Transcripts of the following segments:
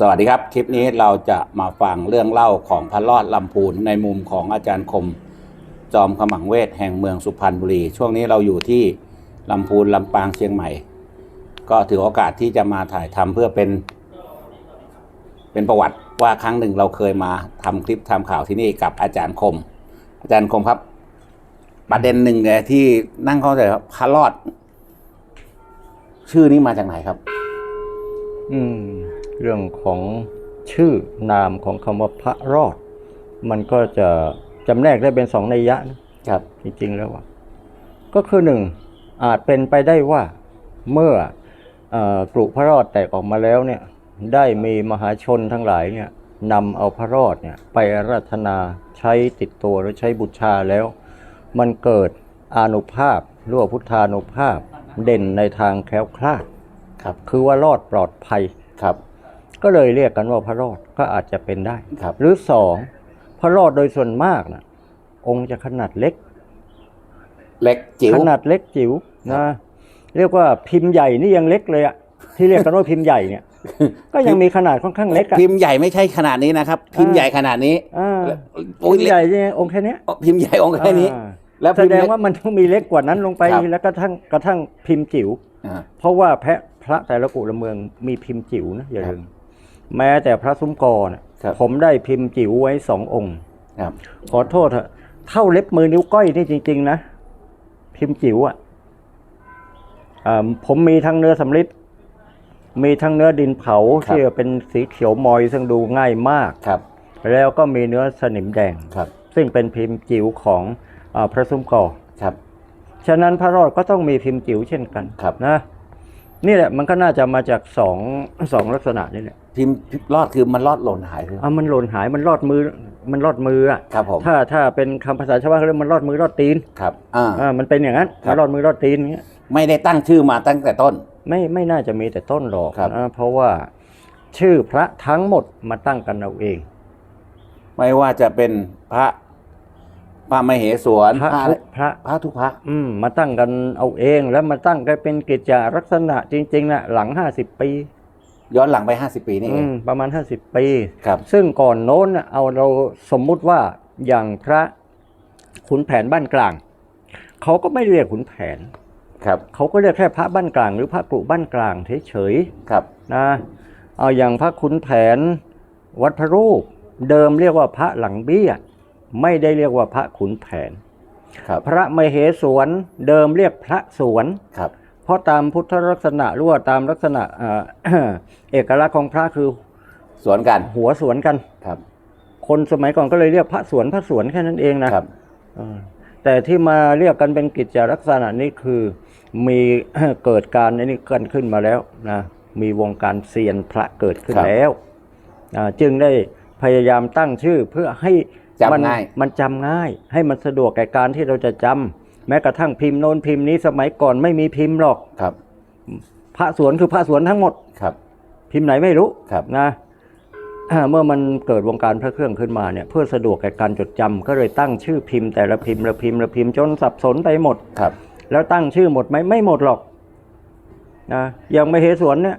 สวัสดีครับ คลิปนี้เราจะมาฟังเรื่องเล่าของพระรอดลำพูนในมุมของอาจารย์คม จอมขมังเวทแห่งเมืองสุพรรณบุรี ช่วงนี้เราอยู่ที่ลำพูนลำปางเชียงใหม่ ก็ถือโอกาสที่จะมาถ่ายทำเพื่อเป็น เป็นประวัติว่าครั้งหนึ่งเราเคยมาทำคลิปทำข่าวที่นี่กับอาจารย์คม อาจารย์คมครับ ประเด็นหนึ่งเนี่ยที่นั่งเข้าใจครับพระรอด ชื่อนี้มาจากไหนครับ อืม เรื่องของชื่อนามของคำว่าพระรอด มันก็จะจำแนกได้เป็นสองนัยยะนะครับ จริงๆแล้วว่าก็คือหนึ่งอาจเป็นไปได้ว่าเมื่อเออกรุพระรอดแตกออกมาแล้วเนี่ยได้มีมหาชนทั้งหลายเนี่ยนำเอาพระรอดเนี่ยไปอาราธนาใช้ติดตัวหรือใช้บูชาแล้ว มันเกิดอานุภาพหรือว่าพุทธานุภาพเด่นในทางแคล้วคลาดครับคือว่ารอดปลอดภัยครับ ก็เลยเรียกกันว่าพระรอดก็อาจจะเป็นได้ ครับ หรือสองพระรอดโดยส่วนมากนะองค์จะขนาดเล็ก เล็กจิ๋ว ขนาดเล็กจิ๋วครันะบเรียกว่าพิมพ์ใหญ่นี่ยังเล็กเลยอะที่เรียกกันว่าพิมพ์ใหญ่เนี่ย ก็ยังมีขนาดค่อนข้างเล็กอะ พิมพ์ใหญ่ไม่ใช่ขนาดนี้นะครับ พิมพ์ใหญ่ขนาดนี้อ่าโอ้ยพิมพ์ใหญ่เนี่ยองค์แค่เนี้ยพิมพ์ใหญ่องค์แค่นี้ อ่าแล้วแสพิมพ์ดงเล็ก ว่ามันต้องมีเล็กกว่านั้นลงไปครับ แล้วก็ทั้งกระทั่งพิมพ์จิ๋ว อ่า เพราะว่าแพะพระแต่ละกุละเมืองมีพิมพ์จิ๋วนะอย่าครับลืม แม้แต่พระซุ้มกอเนี่ยครับ ผมได้พิมพ์จิ๋วไว้สององค์ ครับ ขอโทษเถอะเท่าเล็บมือนิ้วก้อยนี่จริง ๆ นะ พิมพ์จิ๋วอะอ่าผมมีทั้งเนื้อสำริดมีทั้งเนื้อดินเผาที่เป็นสีเขียวมอยซึ่งดูง่ายมาก ครับ แล้วก็มีเนื้อสนิมแดง ครับ ซึ่งเป็นพิมพ์จิ๋วของอาพระซุ้มกอ ครับ ฉะนั้นพระรอดก็ต้องมีพิมพ์จิ๋วเช่นกันครับ นะ นี่แหละมันก็น่าจะมาจากสองสองลักษณะนี่แหละ พิมพ์รอดคือมันรอดหล่นหายเลยอะมันหล่นหายมันรอดมือมันรอดมืออะครับผมถ้าถ้าเป็นคำภาษาชาวบ้านเขาเรียกมันรอดมือรอดตีนครับอ่า อ่ามันเป็นอย่างนั้นครับรอดมือรอดตีนอย่างเงี้ยไม่ได้ตั้งชื่อมาตั้งแต่ต้น ไม่ไม่น่าจะมีแต่ต้นหรอกครับ นะเพราะว่าชื่อพระทั้งหมดมาตั้งกันเอาเอง ไม่ว่าจะเป็นพระพระมเหสวนพระพระทุกพระ พระทุกพระอืมมาตั้งกันเอาเองแล้วมาตั้งกันเป็นกิจจาลักษณะจริงๆนะหลังห้าสิบปี ย้อนหลังไปห้าสิบปีนี่เออืงมประมาณห้าสิบปี ครับ ซึ่งก่อนโน้นน่ะเอาเราสมมุติว่าอย่างพระขุนแผนบ้านกลาง เขาก็ไม่เรียกขุนแผน ครับเขาก็เรียกแค่พระบ้านกลาง หรือพระกรุบ้านกลางเฉยๆครับนะเอาอย่างพระขุนแผนวัดพระรูป เดิมเรียกว่าพระหลังเบี้ย ไม่ได้เรียกว่าพระขุนแผน ครับ พระมเหสวนเดิมเรียกพระสวนครับ เพราะตามพุทธลักษณะหรือว่าตามลักษณะเอ่อเอกลักษณ์ของพระคือสวนกันหัวสวนกันครับ คนสมัยก่อนก็เลยเรียกพระสวนพระสวนแค่นั้นเองนะครับเออแต่ที่มาเรียกกันเป็นกิจจลักษณะนี้คือมีเกิดการอันนี้กันขึ้นมาแล้วนะมีวงการเซียนพระเกิดขึ้นครับแล้วอ่าจึงได้พยายามตั้งชื่อเพื่อให้จำมันง่ายมันจำง่าย ให้มันสะดวกแก่การที่เราจะจำ แม้กระทั่งพิมพ์โน้นพิมพ์นี้สมัยก่อนไม่มีพิมพ์หรอกครับ พระสวนคือพระสวนทั้งหมดครับ พิมพ์ไหนไม่รู้ครับนะอ่าเมื่อมันเกิดวงการพระเครื่องขึ้นมาเนี่ยเพื่อสะดวกแก่การจดจำก็เลยตั้งชื่อพิมพ์แต่ละพิมพ์ละพิมพ์ละพิมพ์จนสับสนไปหมดครับ แล้วตั้งชื่อหมดไหมไม่หมดหรอกนะอย่างมเหสวนเนี่ย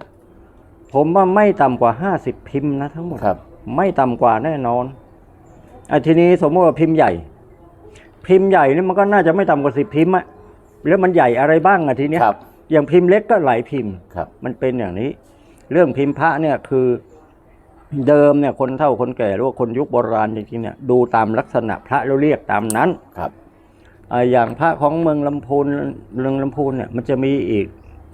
ผมว่าไม่ต่ำกว่าห้าสิบพิมพ์นะทั้งหมดครับไม่ต่ำกว่าแน่นอนอะทีนี้สมมติว่าพิมพ์ใหญ่ พิมพ์ใหญ่นี่มันก็น่าจะไม่ต่ำกว่าสิบพิมพ์อะแล้วมันใหญ่อะไรบ้างอะทีเนี้ยครับ อย่างพิมพ์เล็กก็หลายพิมพ์ ครับ มันเป็นอย่างนี้ เรื่องพิมพ์พระเนี่ยคือเดิมเนี่ยคนเฒ่าคนแก่หรือว่าคนยุคโบราณจริงๆเนี่ยดูตามลักษณะพระแล้วเรียกตามนั้นครับอ่าอย่างพระของเมืองลำพูนเมืองลำพูนเนี่ยมันจะมีอีก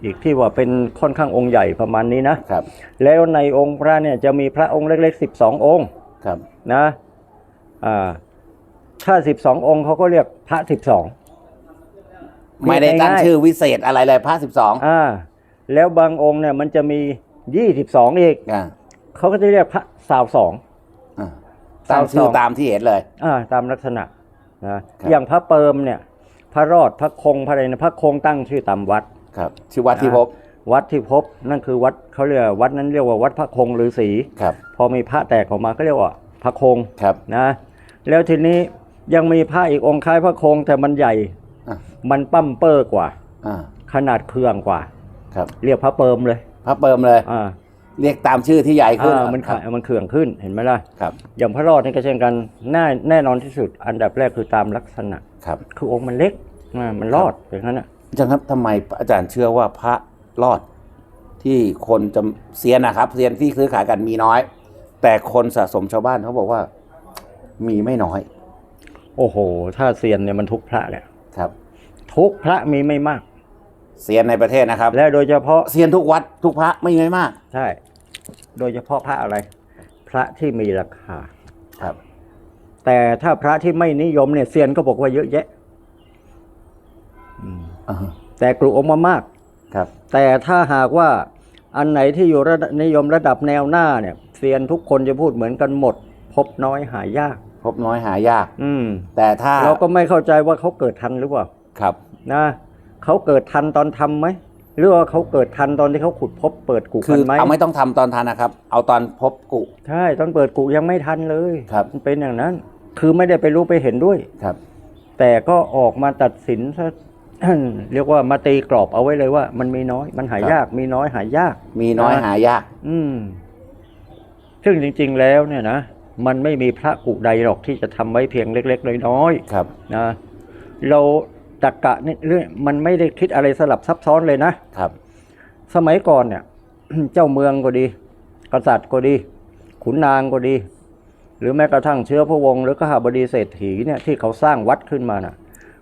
อีกที่ว่าเป็นค่อนข้างองค์ใหญ่ประมาณนี้นะ ครับแล้วในองค์พระเนี่ยจะมีพระองค์เล็กๆสิบสององค์ครับนะอ่า ถ้าสิบสององค์เขาก็เรียกพระสิบสองไม่ได้ตั้งง่ายๆชื่อวิเศษอะไรเลยพระสิบสองอ่า แล้วบางองค์เนี่ย มันจะมียี่สิบสองอีกอ่าเขาก็จะเรียกพระสาวสองอ่าตั้งชื่อสาวสองตามที่เห็นเลย อ่า ตามลักษณะนะครับอย่างพระเปิมเนี่ย พระรอดพระคงพระอะไรนะพระคงตั้งชื่อตามวัดครับ ชื่อวัดที่พบ วัดที่พบนั่นคือวัดเขาเรียกว่าวัดนั้นเรียกว่าวัดพระคงฤาษีครับ พอมีพระแตกออกมาก็เรียกว่าพระคงครับนะ แล้วทีนี้ ยังมีพระอีกองค์คล้ายพระคงแต่มันใหญ่ อะมันปั้มเปอร์กว่า อ่าขนาดเครื่องกว่า ครับเรียกพระเปิมเลยพระเปิมเลย อ่าเรียกตามชื่อที่ใหญ่ขึ้นอ่ามันครัขาบมันเขื่องขึ้นเห็นไหมล่ะ ครับ อย่างพระรอดนี่ก็เช่นกันแน่แน่นอนที่สุด อันดับแรกคือตามลักษณะ ครับคือองค์มันเล็กอ่ามันรอดอย่างนั้นอะอาจารย์ครับทำไมอาจารย์เชื่อว่าพระรอดที่คนจะเซียนนะครับเซียนที่ซื้อขายกันมีน้อย แต่คนสะสมชาวบ้านเขาบอกว่ามีไม่น้อย โอ้โห ถ้าเซียนเนี่ยมันทุกพระแหละครับ ทุกพระมีไม่มาก เซียนในประเทศนะครับ และโดยเฉพาะเซียนทุกวัดทุกพระไม่น้อยมาก ใช่ โดยเฉพาะพระอะไร พระที่มีราคา ครับ แต่ถ้าพระที่ไม่นิยมเนี่ยเซียนก็บอกว่าเยอะแยะอ่าแต่กลุ่มออกมามาก ครับ แต่ถ้าหากว่าอันไหนที่อยู่ระดับนิยมระดับแนวหน้าเนี่ยเซียนทุกคนจะพูดเหมือนกันหมด พบน้อยหายาก พบน้อยหายาก อืม แต่ถ้าเราก็ไม่เข้าใจว่าเขาเกิดทันหรือเปล่าครับนะเขาเกิดทันตอนทำไหมหรือว่าเขาเกิดทันตอนที่เขาขุดพบเปิดกุคืกัอนไหมเอาไม่ต้องทำตอนทานนะครับ เอาตอนพบกุใช่ตอนเปิดกุยังไม่ทันเลยครับมันเป็นอย่างนั้น คือไม่ได้ไปรู้ไปเห็นด้วยครับ แต่ก็ออกมาตัดสินซะเรียกว่ามาตีกรอบเอาไว้เลยว่า มันมีน้อย มันหายาก มีน้อยหายาก มีน้อยนะหายาก อืมซึ่งจริง ๆ แล้วเนี่ยนะ มันไม่มีพระกุใดหรอกที่จะทำไว้เพียงเล็ก ๆ น้อยครับๆนะเราตรกกะนี่เรื่องมันไม่ได้คิดอะไรสลับซับซ้อนเลยนะครับ สมัยก่อนเนี่ย เจ้าเมืองก็ดี กษัตริย์ก็ดี ขุนนางก็ดี หรือแม้กระทั่งเชื้อพระวงศ์หรือข้าบดีเศรษฐีเนี่ยที่เขาสร้างวัดขึ้นมาน่ะ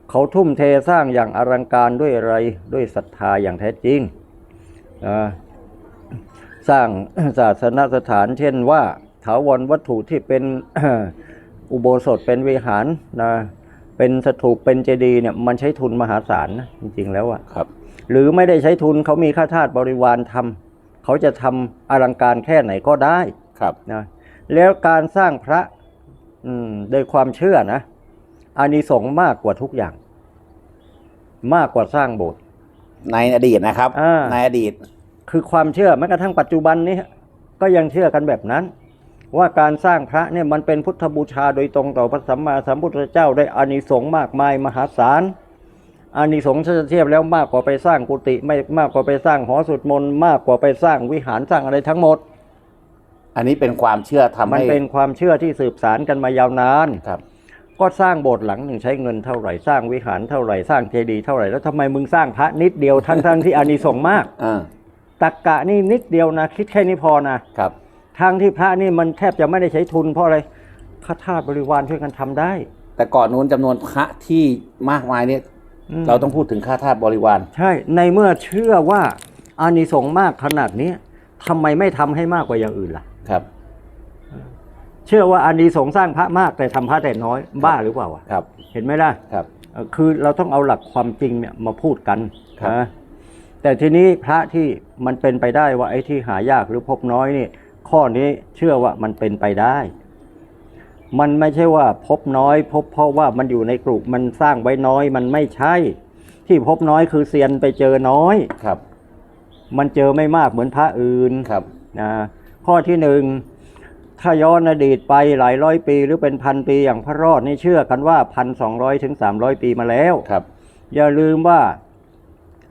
เขาทุ่มเทสร้างอย่างอลังการด้วยอะไรด้วยศรัทธาอย่างแท้จริงอ่าสร้างศาสนสถานเช่นว่า ถาวรวัตถุที่เป็นอุโบสถเป็นวิหารนะเป็นสถูปเป็นเจดีย์เนี่ยมันใช้ทุนมหาศาลนะจริงๆแล้วอะครับ หรือไม่ได้ใช้ทุนเขามีค่าทาสบริวารทำเขาจะทำอลังการแค่ไหนก็ได้ครับนะแล้วการสร้างพระอืมโดยความเชื่อนะอานิสงส์มากกว่าทุกอย่าง มากกว่าสร้างโบสถ์ในอดีตนะครับอ่าในอดีต คือความเชื่อแม้กระทั่งปัจจุบันนี้ก็ยังเชื่อกันแบบนั้น ว่าการสร้างพระเนี่ยมันเป็นพุทธบูชาโดยตรงต่อพระสัมมาสัมพุทธเจ้าได้อานิสงส์มากมายมหาศาลอานิสงส์ถ้าจะเทียบแล้วมากกว่าไปสร้างกุฏิไม่มากกว่าไปสร้างหอสวดมนต์มากกว่าไปสร้างวิหารสร้างอะไรทั้งหมด อันนี้เป็นความเชื่อทำมันให้เป็นความเชื่อที่สืบสารกันมายาวนานครับ ก็สร้างโบสถ์หลังหนึ่งใช้เงินเท่าไหร่สร้างวิหารเท่าไหร่สร้างเจดีย์เท่าไหร่แล้วทำไมมึงสร้างพระนิดเดียวทั้งทั้งที่อานิสงส์มากอ่าตักกะนี่นิดเดียวนะ คิดแค่นี้พอนะครับ ทางที่พระนี่มันแทบจะไม่ได้ใช้ทุนเพราะอะไรข้าทาสบริวารช่วยกันทำได้ แต่ก่อนนู้นจำนวนพระที่มากมายเนี่ยอืมเราต้องพูดถึงค่าทาสบริวาร ใช่ ในเมื่อเชื่อว่าอานิสงส์มากขนาดนี้ทำไมไม่ทำให้มากกว่าอย่างอื่นล่ะ ครับ เชื่อว่าอานิสงส์สร้างพระมากแต่ทำพระแต่น้อยบ้าหรือเปล่าอะครับ เห็นไหมล่ะครับเอ่อคือเราต้องเอาหลักความจริงเนี่ยมาพูดกันครับนะแต่ทีนี้พระที่มันเป็นไปได้ว่าไอ้ที่หายากหรือพบน้อยนี่ ข้อนี้เชื่อว่ามันเป็นไปได้ มันไม่ใช่ว่าพบน้อย พบเพราะว่ามันอยู่ในกลุ่มมันสร้างไว้น้อย มันไม่ใช่ ที่พบน้อยคือเซียนไปเจอน้อยครับ มันเจอไม่มากเหมือนพระอื่นครับนะข้อที่หนึ่งถ้าย้อนอดีตไปหลายร้อยปีหรือเป็นพันปีอย่างพระรอดนี่เชื่อกันว่าพันสองร้อยถึงสามร้อยปีมาแล้วครับ อย่าลืมว่า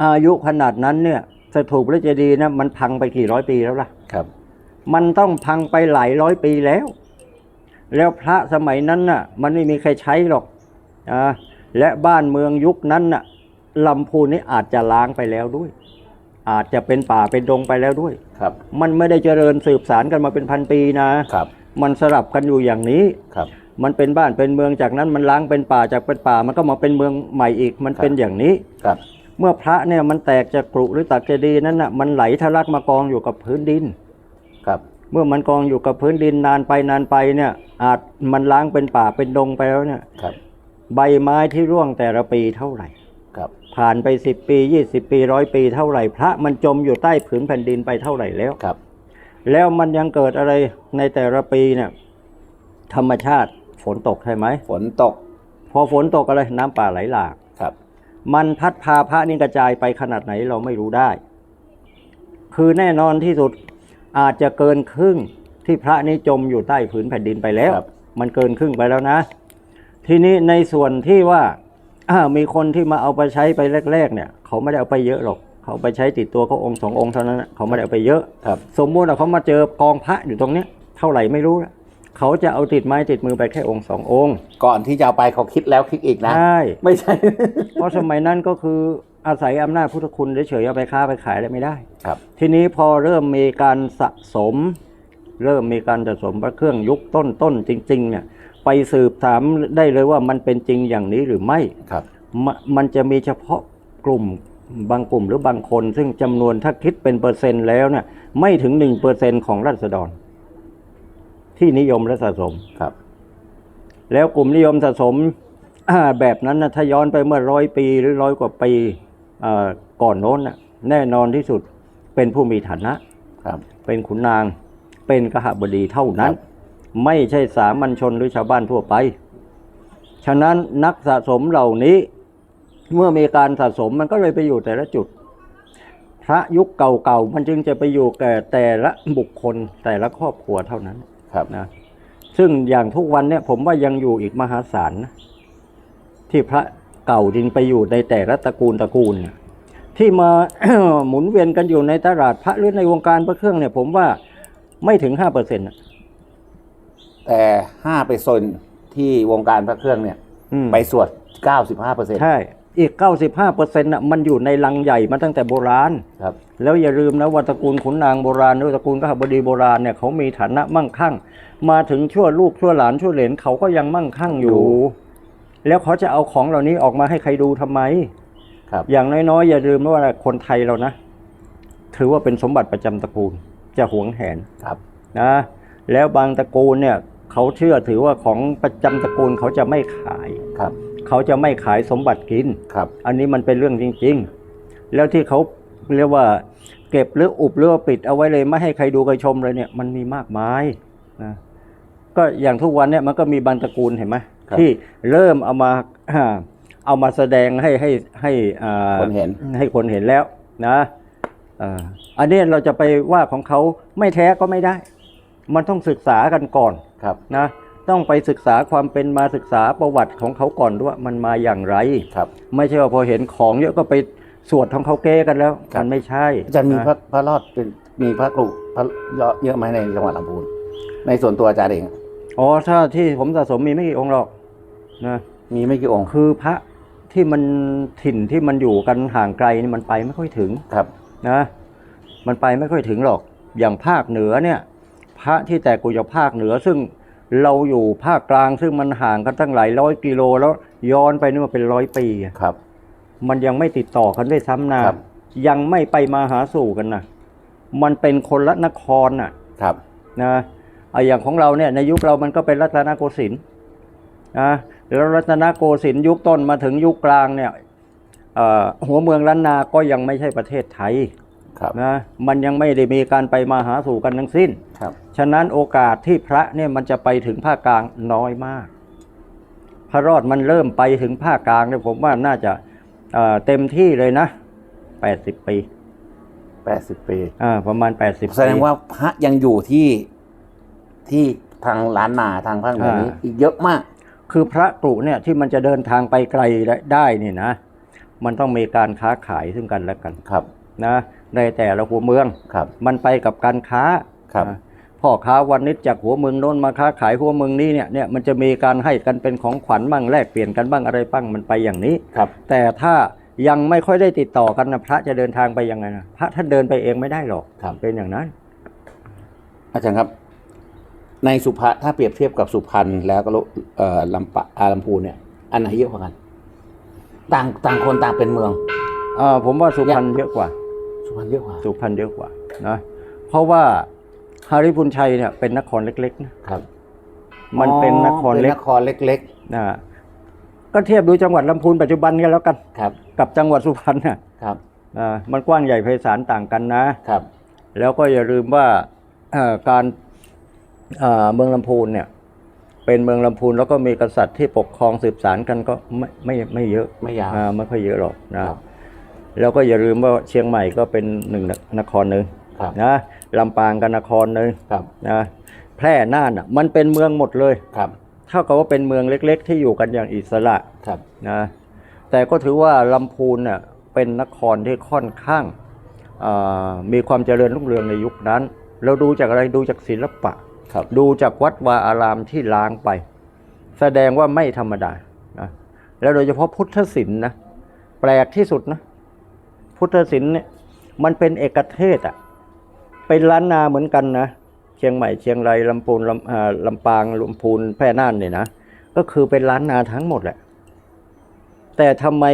อายุขนาดนั้นเนี่ยสถูปพระเจดีย์นะมันพังไปกี่ร้อยปีแล้วล่ะครับ มันต้องพังไปหลายร้อยปีแล้ว แล้วพระสมัยนั้นน่ะ มันไม่มีใครใช้หรอกอ่าและบ้านเมืองยุคนั้นน่ะลำพูนนี่อาจจะล้างไปแล้วด้วย อาจจะเป็นป่าเป็นดงไปแล้วด้วย ครับ มันไม่ได้เจริญสืบสารกันมาเป็นพันปีนะครับ มันสลับกันอยู่อย่างนี้ครับ มันเป็นบ้านเป็นเมืองจากนั้นมันล้างเป็นป่าจากเป็นป่า มันก็มาเป็นเมืองใหม่อีก มันเป็นอย่างนี้ ครับ เมื่อพระเนี่ยมันแตกจากกรุหรือตักเจดีย์นั้นน่ะมันไหลทะลักมากองอยู่กับพื้นดิน ครับเมื่อมันกองอยู่กับพื้นดินนานไปนานไปเนี่ย อาจมันล้างเป็นป่าเป็นดงไปแล้วเนี่ยครับ ใบไม้ที่ร่วงแต่ละปีเท่าไหร่ครับ ผ่านไปสิบปียี่สิบปีร้อยปีเท่าไหร่ พระมันจมอยู่ใต้ผืนแผ่นดินไปเท่าไหร่แล้วครับ แล้วมันยังเกิดอะไรในแต่ละปีเนี่ย ธรรมชาติฝนตกใช่ไหมฝนตก พอฝนตกอะไรน้ำป่าไหลหลากครับ มันพัดพาพระนี่กระจายไปขนาดไหนเราไม่รู้ได้ คือแน่นอนที่สุด อาจจะเกินครึ่งที่พระนี่จมอยู่ใต้ผืนแผ่นดินไปแล้วครับมันเกินครึ่งไปแล้วนะ ทีนี้ในส่วนที่ว่าอ่ามีคนที่มาเอาไปใช้ไปแรก ๆ เนี่ย เขาไม่ได้เอาไปเยอะหรอก เขาเขาไปใช้ติดตัวก็องค์สององค์เท่านั้นนะเขาไม่ได้เอาไปเยอะครับสมมุติว่าเขามาเจอกองพระอยู่ตรงเนี้ยเท่าไหร่ไม่รู้นะเขาจะเอาติดไม้ติดมือไปแค่องค์สององค์ ก่อนที่จะเอาไปเขาคิดแล้วคิดอีกนะใช่ไม่ใช่ เพราะสมัยนั้นก็คือ อาศัยอำนาจพุทธคุณเฉยๆเอาไปค้าไปขายอะไรไม่ได้ ครับ ทีนี้พอเริ่มมีการสะสม เริ่มมีการสะสมพระเครื่องยุคต้นๆจริง ๆ เนี่ย ไปสืบถามได้เลยว่ามันเป็นจริงอย่างนี้หรือไม่ ครับ มะมันจะมีเฉพาะกลุ่มบางกลุ่มหรือบางคน ซึ่งจำนวนถ้าคิดเป็นเปอร์เซ็นต์แล้วเนี่ยไม่ถึงหนึ่งเปอร์เซ็นของราษฎร ที่นิยมและสะสม ครับ แล้วกลุ่มนิยมสะสมอ่าแบบนั้นนะถ้าย้อนไปเมื่อร้อยปีหรือร้อยกว่าปีอ่า ก่อนโน้นน่ะแน่นอนที่สุดเป็นผู้มีฐานะครับเป็นขุนนางเป็นกหบดีเท่านั้นครับไม่ใช่สามัญชนหรือชาวบ้านทั่วไป ฉะนั้นนักสะสมเหล่านี้เมื่อมีการสะสมมันก็เลยไปอยู่แต่ละจุด พระยุคเก่าๆมันจึงจะไปอยู่แก่แต่ละบุคคลแต่ละครอบครัวเท่านั้นครับนะซึ่งอย่างทุกวันเนี่ยผมว่ายังอยู่อีกมหาศาลนะที่พระ เก่าจริงไปอยู่ในแต่ละตระกูลตระกูลเนี่ยที่มาหมุนเวียนกันอยู่ในตลาดพระหรือในวงการพระเครื่องเนี่ย ผมว่าไม่ถึงห้าเปอร์เซ็นต์แต่ห้าไปซนที่วงการพระเครื่องเนี่ยไปสวด95เปอร์เซ็นต์ใช่อีก 95เปอร์เซ็นต์น่ะมันอยู่ในลังใหญ่มาตั้งแต่โบราณครับ แล้วอย่าลืมนะว่าตระกูลขุนนางโบราณหรือตระกูลกหบดีโบราณเนี่ยเขามีฐานะมั่งคั่ง มาถึงชั่วลูกชั่วหลานชั่วเหลนเขาก็ยังมั่งคั่งอยู่ แล้วเขาจะเอาของเหล่านี้ออกมาให้ใครดูทำไม ครับ อย่างน้อยๆอย่าลืมว่าคนไทยเรานะ ถือว่าเป็นสมบัติประจำตระกูล จะหวงแหนครับนะ แล้วบางตระกูลเนี่ยเขาเชื่อถือว่าของประจำตระกูลเขาจะไม่ขายครับ เขาจะไม่ขายสมบัติกินครับ อันนี้มันเป็นเรื่องจริง ๆ แล้วที่เขาเรียกว่า เก็บหรืออุบหรือว่าปิดเอาไว้เลยไม่ให้ใครดูใครชมเลยเนี่ย มันมีมากมายนะก็อย่างทุกวันเนี่ยมันก็มีบางตระกูลเห็นไหมครับ ที่เริ่มเอามาเอามาแสดงให้ให้ให้อ่าคนเห็นให้คนเห็นแล้วนะอ่าอันนี้เราจะไปว่าของเขาไม่แท้ก็ไม่ได้ มันต้องศึกษากันก่อนครับนะต้องไปศึกษาความเป็นมาศึกษาประวัติของเขาก่อนด้วยว่ามันมาอย่างไรครับ ไม่ใช่ว่าพอเห็นของเยอะก็ไปสวดของเขาเก้กันแล้วครับมันไม่ใช่อาจารย์มีนะพระพระรอดเป็นมีพระกรุพระเยอะเยอะไหมในจังหวัดลำพูนในส่วนตัวอาจารย์เองอ๋อถ้าที่ผมสะสมมีไม่กี่องค์หรอก นะมีไม่กี่องค์คือพระที่มันถิ่นที่มันอยู่กันห่างไกลนี่มันไปไม่ค่อยถึงครับนะ มันไปไม่ค่อยถึงหรอกอย่างภาคเหนือเนี่ย พระที่แตกกูจากภาคเหนือ ซึ่งเราอยู่ภาคกลางซึ่งมันห่างกันตั้งหลายร้อยกิโลแล้วย้อนไปนี่มันเป็นร้อยปีอะครับ มันยังไม่ติดต่อกันด้วยซ้ำนะครับยังไม่ไปมาหาสู่กันนะมันเป็นคนละนครน่ะ ครับนะเอาอย่างของเราเนี่ยในยุคเรามันก็เป็นรัตนโกสินทร์นะ แล้วรัตนโกสินทร์ยุคต้นมาถึงยุคกลางเนี่ยเอ่อหัวเมืองล้านนาก็ยังไม่ใช่ประเทศไทยครับนะมันยังไม่ได้มีการไปมาหาสู่กันทั้งสิ้นครับฉะนั้นโอกาสที่พระเนี่ยมันจะไปถึงภาคกลางน้อยมาก พระรอดมันเริ่มไปถึงภาคกลางเนี่ยผมว่าน่าจะเอ่อเต็มที่เลยนะแปดสิบปีแปดสิบปีอ่าประมาณแปดสิบแสดงว่าพระยังอยู่ที่ที่ทางล้านนาทางภาคเหนือนี้อีกเยอะมาก คือพระกรุเนี่ยที่มันจะเดินทางไปไกลได้เนี่ยนะ มันต้องมีการค้าขายซึ่งกันและกันครับนะในแต่ละหัวเมืองครับ มันไปกับการค้าครับนะพ่อค้าวันนิดจากหัวเมืองโน้นมาค้าขายหัวเมืองนี้เนี่ยเนี่ยมันจะมีการให้กันเป็นของขวัญบ้างแลกเปลี่ยนกันบ้างอะไรบ้างมันไปอย่างนี้ครับ แต่ถ้ายังไม่ค่อยได้ติดต่อกันนะพระจะเดินทางไปยังไงนะพระท่านเดินไปเองไม่ได้หรอกครับเป็นอย่างนั้น อาจารย์ครับ ในสุพรรณถ้าเปรียบเทียบกับสุพรรณแล้วก็เอ่อลำปะอาลำพูนเนี่ย อันไหนเยอะกว่ากัน ต่างต่างคนต่างเป็นเมืองอ่าผมว่าสุพรรณเยอะกว่า สุพรรณเยอะกว่า สุพรรณเยอะกว่านะเพราะว่าฮาริพุนชัยเนี่ยเป็นนครเล็กๆนะครับ มันเป็นนครเป็นเล็นกครเล็กนะก็เทียบดูจังหวัดลำพูนปัจจุบันกันแล้วกันๆครับ กับจังหวัดสุพรรณน่ะครับอ่ามันกว้างใหญ่ไพศาลต่างกันนะครับ แล้วก็อย่าลืมว่าเอ่อการ เอ่อเมืองลำพูนเนี่ย เป็นเมืองลำพูนแล้วก็มีกษัตริย์ที่ปกครองสืบสารกันก็ไม่ไม่ไม่เยอะไม่ยาวอ่าไม่ค่อยเยอะหรอกนะครับแล้วก็อย่าลืมว่าเชียงใหม่ก็เป็นหนึ่งนครหนึ่งครับนะลำปางก็นครหนึ่งครับนะแพร่น่านอะมันเป็นเมืองหมดเลยครับเท่ากับว่าเป็นเมืองเล็ก ๆ ที่อยู่กันอย่างอิสระครับนะแต่ก็ถือว่าลำพูนน่ะเป็นนครที่ค่อนข้างอ่ามีความเจริญรุ่งเรืองในยุคนั้น เราดูจากอะไรดูจากศิลปะ ครับ ดูจากวัดวาอารามที่ล้างไป แสดงว่าไม่ธรรมดานะแล้วโดยเฉพาะพุทธศิลป์นะแปลกที่สุดนะ พุทธศิลป์เนี่ยมันเป็นเอกเทศอะเป็นล้านนาเหมือนกันนะเชียงใหม่เชียงรายลำพูนลำอ่าลำปางลำพูนแพร่น่านเนี่ยนะก็คือเป็นล้านนาทั้งหมดแหละแต่ทำไม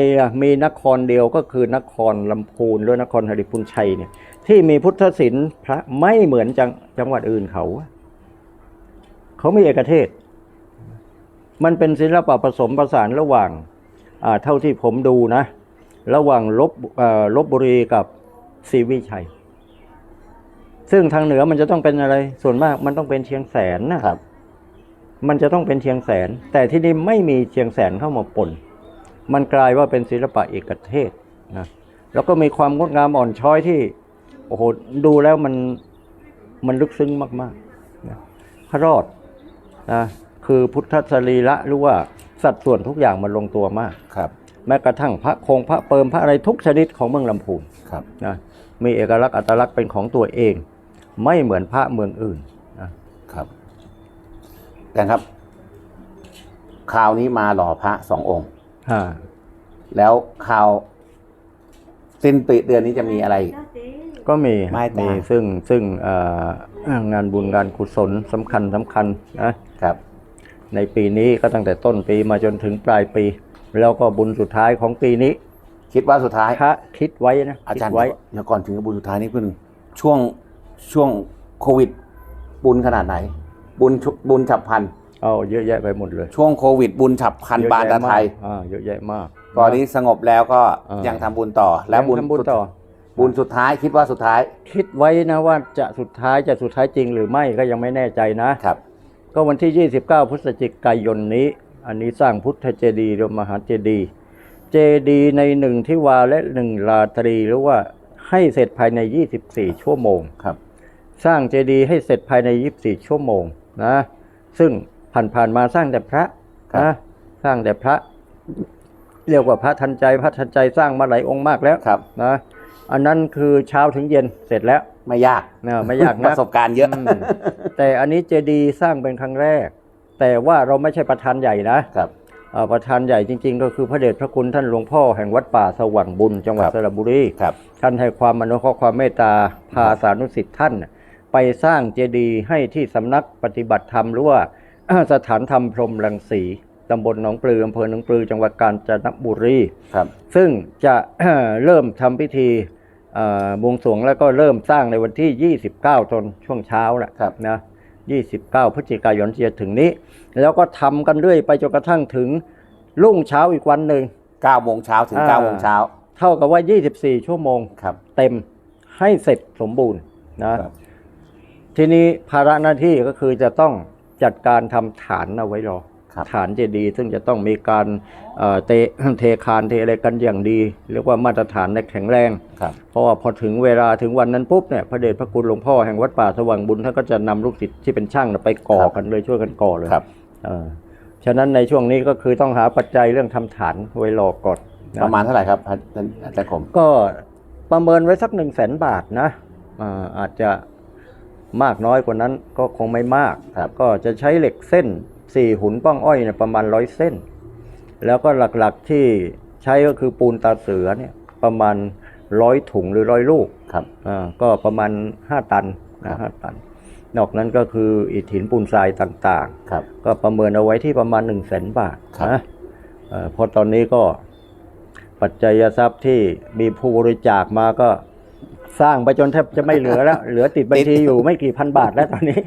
มีนครเดียวก็คือนครลำพูนหรือนครหริพุนชัยเนี่ยที่มีพุทธศิลป์พระไม่เหมือนจังจังหวัดอื่นเขา เขามีเอกเทศ มันเป็นศิลปะผสมผสานระหว่างอ่าเท่าที่ผมดูนะ ระหว่างลบเอ่อลบบุรีกับศรีวิชัย ซึ่งทางเหนือมันจะต้องเป็นอะไร ส่วนมากมันต้องเป็นเชียงแสนนะครับ มันจะต้องเป็นเชียงแสน แต่ที่นี่ไม่มีเชียงแสนเข้ามาปนมันกลายว่าเป็นศิลปะเอกเทศนะแล้วก็มีความงดงามอ่อนช้อยที่โอ้โหดูแล้วมันมันลึกซึ้งมากๆนะพระรอด นะคือพุทธสรีระหรือว่าสัดส่วนทุกอย่างมันลงตัวมาก ครับ แม้กระทั่งพระโคงพระเปิมพระอะไรทุกชนิดของเมืองลำพูนครับนะมีเอกลักษณ์อัตลักษณ์เป็นของตัวเอง ไม่เหมือนพระเมืองอื่นนะครับแต่ครับ คราวนี้มาหล่อพระสององค์อ่าแล้วคราวสิ้นปีเดือนนี้จะมีอะไรอีกก็มีไม้ตามีมีซึ่งซึ่งเอ่องานบุญงานกุศลสำคัญสำคัญนะ ครับ ในปีนี้ก็ตั้งแต่ต้นปีมาจนถึงปลายปี แล้วก็บุญสุดท้ายของปีนี้คิดว่าสุดท้ายพระคิดไว้นะอาคิจารดย์ไว้เดี๋ยวก่อนถึงบุญสุดท้ายนี่เพิ่งช่วงช่วงโควิด บุญขนาดไหน บุญชุบุญฉับพลันเอาเยอะแยะไปหมดเลย ช่วงโควิด บุญฉับพลันเยอะบานแยะตะไทยมากอ่าเยอะแยะมากตอนนี้สงบแล้วก็อ่ายัยังทำบุญต่อ แล้วบุญยังทำบุญต่อ บุญสุดท้ายคิดว่าสุดท้าย คิดไว้นะว่าจะสุดท้ายจะสุดท้ายจริงหรือไม่ก็ยังไม่แน่ใจนะครับ ก็วันที่ 29 พฤศจิกายนนี้ อันนี้สร้างพุทธเจดีย์หรือมหาเจดีย์เจดีย์ในหนึ่งทิวาและหนึ่งราตรีหรือว่าให้เสร็จภายใน 24 ชั่วโมงครับ สร้างเจดีย์ให้เสร็จภายใน 24 ชั่วโมงนะ ซึ่งผ่านๆมาสร้างแต่พระครับนะสร้างแต่พระเรียกว่าพระทันใจพระทันใจสร้างมาหลายองค์มากแล้วครับนะ อันนั้นคือเช้าถึงเย็นเสร็จแล้ว ไม่ยากนะไม่ยากปนะระสบการณ์เยอะอืมแต่อันนี้เจดีย์สร้างเป็นครั้งแรก แต่ว่าเราไม่ใช่ประธานใหญ่นะครับอ่าประธานใหญ่จริง ๆ ก็คือพระเดชพระคุณท่านหลวงพ่อแห่งวัดป่าสว่างบุญ จังหวัดครับสระบุรีครับ ท่านให้ความอนุเคราะห์ความเมตตาพาสานุสิทธิ์ท่าน ไปสร้างเจดีย์ให้ที่สำนักปฏิบัติธรรมหรือว่าสถานธรรมพรหมรังสีตำบลหนองปลืออำเภอหนองปลือจังหวัดกาญจนบุรีครับ ซึ่งจะเริ่มทำพิธีเอ่อ บวงสรวงแล้วก็เริ่มสร้างในวันที่ 29 ตอนช่วงเช้าแหละครับนะ29 พฤศจิกายนที่จะถึงนี้ แล้วก็ทำกันเรื่อยไปจนกระทั่งถึงรุ่งเช้าอีกวันหนึ่ง9โมงเช้าถึงอ่า9โมงเช้า เท่ากับว่า 24 ชั่วโมงครับเต็มให้เสร็จสมบูรณ์นะครับทีนี้ภาระหน้าที่ก็คือจะต้องจัดการทำฐานเอาไว้รอครับ ฐานเจดีย์ซึ่งจะต้องมีการเอ่อเตเทคานเทอะไรกันอย่างดี เรียกว่ามาตรฐานในแข็งแรงครับเพราะว่าพอถึงเวลาถึงวันนั้นปุ๊บเนี่ยพระเดชพระคุณหลวงพ่อแห่งวัดป่าสว่างบุญท่านก็จะนำลูกศิษย์ที่เป็นช่างน่ะไปก่อครับกันเลยช่วยกันก่อเลยครับเออฉะนั้นในช่วงนี้ก็คือต้องหาปัจจัยเรื่องทำฐานไว้รอก่อนนประมาณเท่าไหร่ครับอาจารย์อาจารย์คมก็ประเมินไว้สักหนึ่งแสนบาทนะอ่าอาจจะมากน้อยกว่านั้นก็คงไม่มากครับก็จะใช้เหล็กเส้น สี่หุนป้องอ้อยเนี่ยประมาณร้อยเส้น แล้วก็หลักๆที่ใช้ก็คือปูนตาเสือเนี่ยประมาณร้อยถุงหรือร้อยลูกครับอ่าก็ประมาณห้าตันครันะบห้าตัน นอกนั้นก็คืออิฐหินปูนทรายต่างครับ ๆ ก็ประเมินเอาไว้ที่ประมาณ1นึ่งแสนบาทครับ นะเอ่อเพราะตอนนี้ก็ปัจจัยทรัพย์ที่มีผู้บริจาคมาก็สร้างไปจนแทบจะไม่เหลือแล้ว เหลือติดบัญชีอยู่ไม่กี่พันบาทแล้วตอนนี้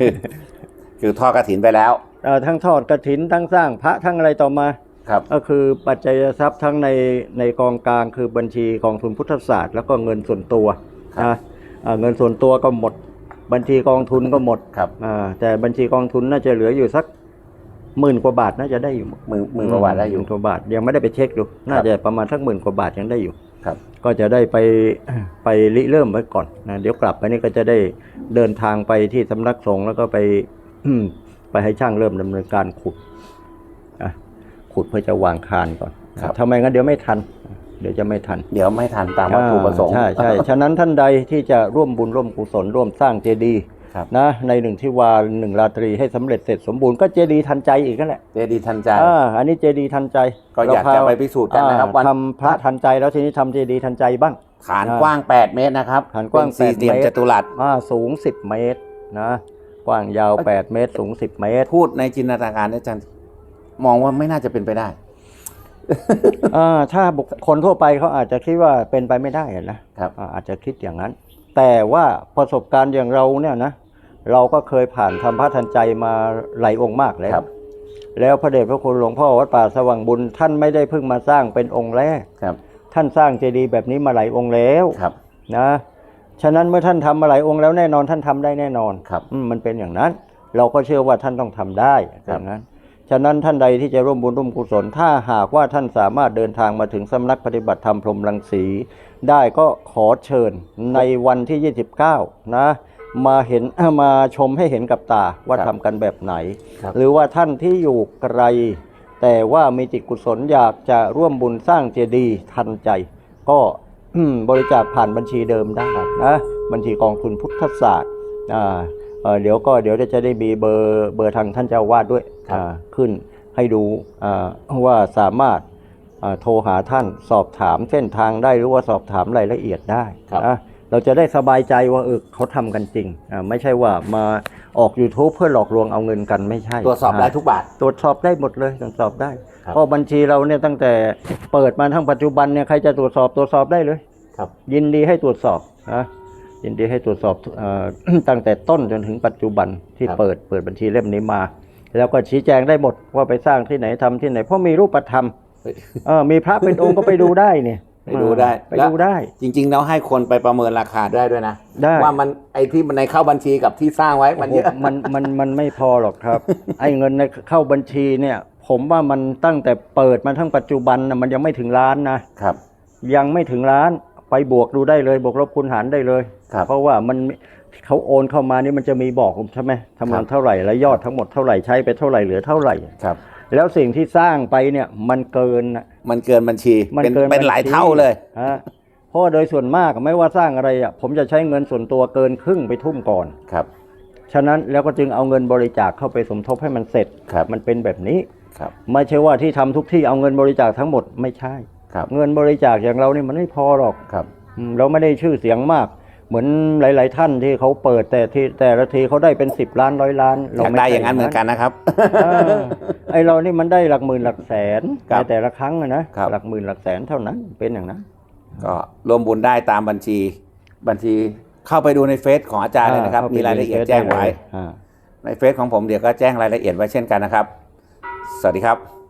คือคือทอดกระถินไปแล้วเอ่อ ทั้งทอดกระถินทั้งสร้างพระทั้งอะไรต่อมาครับก็คือปัจจัยทรัพย์ทั้งในในกองกลางคือบัญชีกองทุนพุทธศาสตร์แล้วก็เงินส่วนตัวครับนะอ่าเงินส่วนตัวก็หมด บัญชีกองทุนก็หมดครับอ่าแต่บัญชีกองทุนน่าจะเหลืออยู่สักหมื่นกว่าบาทน่าจะได้อยู่มือมือกว่าบาทได้อยู่หมื่นกว่าบาทยังไม่ได้ไปเช็คดูน่าจะประมาณสักหมื่นกว่าบาทยังได้อยู่ครับ ก็จะได้ไปไปริเริ่มไว้ก่อนนะเดี๋ยวกลับไปนี่ก็จะได้เดินทางไปที่สำนักสงฆ์แล้วก็ไป ไปให้ช่างเริ่มดำเนินการขุดอะขุดเพื่อจะวางคานก่อนครับทำไมงั้นเดี๋ยวไม่ทัน เดี๋ยวจะไม่ทัน เดี๋ยวไม่ทันตามวัตถุประสงค์ใช่ใช่ฉะนั้นท่านใดที่จะร่วมบุญร่วมกุศลร่วมสร้างเจดีย์ครับนะในหนึ่งที่วาหนึ่งราตรีให้สำเร็จเสร็จสมบูรณ์ก็เจดีย์ทันใจอีกนั่นแหละเจดีย์ทันใจอ่าอันนี้เจดีย์ทันใจ ก็อยากจะไปพิสูจน์กันนะครับอ่าวันทำพระทันใจแล้วทีนี้ทำเจดีย์ทันใจบ้าง ฐานกว้าง 8 เมตรนะครับฐานกว้างเป็นสี่8เหลี่ยมเมตรจัตุรัสอ่าสูง 10 เมตรนะ กว้างยาว 8 เมตร สูง 10 เมตรพูดในจินตนาการเนี่ยอาจารย์มองว่าไม่น่าจะเป็นไปได้อ่าถ้าบุคคลทั่วไปเขาอาจจะคิดว่าเป็นไปไม่ได้อะนะครับอ่าอาจจะคิดอย่างนั้น แต่ว่าประสบการณ์อย่างเราเนี่ยนะเราก็เคยผ่านทำพระทันใจมาหลายองค์มากแล้วครับแล้วพระเดชพระคุณหลวงพ่อวัดป่าสว่างบุญ ท่านไม่ได้เพิ่งมาสร้างเป็นองค์แรกครับ ท่านสร้างเจดีย์แบบนี้มาหลายองค์แล้วครับนะ ฉะนั้นเมื่อท่านทำมาหลายองค์แล้วแน่นอนท่านทำได้แน่นอนครับอืมมันเป็นอย่างนั้น เราก็เชื่อว่าท่านต้องทำได้คอรับย่างนั้น ฉะนั้นท่านใดที่จะร่วมบุญร่วมกุศล ถ้าหากว่าท่านสามารถเดินทางมาถึงสำนักปฏิบัติธรรมพรหมรังสี ได้ก็ขอเชิญในวันที่ 29 นะมาเห็นมาชมให้เห็นกับตาว่าครับทำกันแบบไหนครับหรือว่าท่านที่อยู่ไกล แต่ว่ามีจิตกุศลอยากจะร่วมบุญสร้างเจดีย์ทันใจ ก็ บริจาคผ่านบัญชีเดิมได้นะบัญชีกองทุนพุทธศาสตร์อ่าเอ่อเดี๋ยวก็เดี๋ยวจะได้มีเบอร์เบอร์ทางท่านเจ้าวาดด้วยครับอ่าขึ้นให้ดูอ่าว่าสามารถอ่าโทรหาท่านสอบถามเส้นทางได้หรือว่าสอบถามรายละเอียดได้ครับนะเราจะได้สบายใจว่าเออเขาทำกันจริงอ่าไม่ใช่ว่ามาออก YouTube เพื่อหลอกลวงเอาเงินกันไม่ใช่ ตรวจสอบได้ทุกบาท ตรวจสอบได้หมดเลยตรวจสอบได้ครับ เพราะบัญชีเราเนี่ยตั้งแต่เปิดมาทั้งปัจจุบันเนี่ยใครจะตรวจสอบตรวจสอบได้เลยครับ ยินดีให้ตรวจสอบนะยินดีให้ตรวจสอบเออตั้งแต่ต้นจนถึงปัจจุบันที่ครับเปิดเปิดบัญชีเล่มนี้มา แล้วก็ชี้แจงได้หมดว่าไปสร้างที่ไหนทำที่ไหน เพราะมีรูปธรรมเฮ้ยเออมีพระเป็นองค์ก็ไปดูได้เนี่ยไปดูได้ไปดูได้ จริงๆแล้วให้คนไปประเมินราคาได้ด้วยนะได้ว่ามันไอ้ที่มันในเข้าบัญชีกับที่สร้างไว้มันเยอะโอ้โหมันมันมันไม่พอหรอกครับ ไอ้เงินในเข้าบัญชีเนี่ย ผมว่ามันตั้งแต่เปิดมาทั้งปัจจุบันนะมันยังไม่ถึงล้านนะครับ ยังไม่ถึงล้านไปบวกดูได้เลย บวกลบคูณหารได้เลย ครับ เพราะว่ามันเขาโอนเข้ามานี่มันจะมีบอกใช่ไหมทำงานเท่าไหร่และยอดทั้งหมดเท่าไหร่ใช้ไปเท่าไหร่เหลือเท่าไหร่ ครับ แล้วสิ่งที่สร้างไปเนี่ยมันเกินน่ะ มันเกินบัญชีมันเป็นเกินเป็นหลายบัญชีเท่าเลย ฮะเพราะว่าโดยส่วนมากไม่ว่าสร้างอะไรอะผมจะใช้เงินส่วนตัวเกินครึ่งไปทุ่มก่อน ครับ ฉะนั้นแล้วก็จึงเอาเงินบริจาคเข้าไปสมทบให้มันเสร็จ ครับ มันเป็นแบบนี้ ครับ ไม่ใช่ว่าที่ทำทุกที่เอาเงินบริจาคทั้งหมดไม่ใช่ครับเงินบริจาคอย่างเรานี่มันไม่พอหรอกครับอืมเราไม่ได้ชื่อเสียงมาก เหมือนหลาย ๆ ท่านที่เขาเปิดแต่ที่แต่ละทีเขาได้เป็นสิบล้านร้อยล้านอยากม่ได้ใช่อย่างนั้นเหมือนกันนะครับเออไอเรานี่มันได้หลักหมื่นหลักแสนครับในแต่ละครั้งอะนะครับหลักหมื่นหลักแสนเท่านั้นเป็นอย่างนั้นก็รวมบุญได้ตามบัญชีบัญชีเข้าไปดูในเฟซของอาจารย์เลยนะครับข้ไปมีรายละเอียดในฟซแจ้งไว้อ่าในเฟซของผมเดี๋ยวก็แจ้งรายละเอียดไว้เช่นกันนะครับ สวัสดีครับ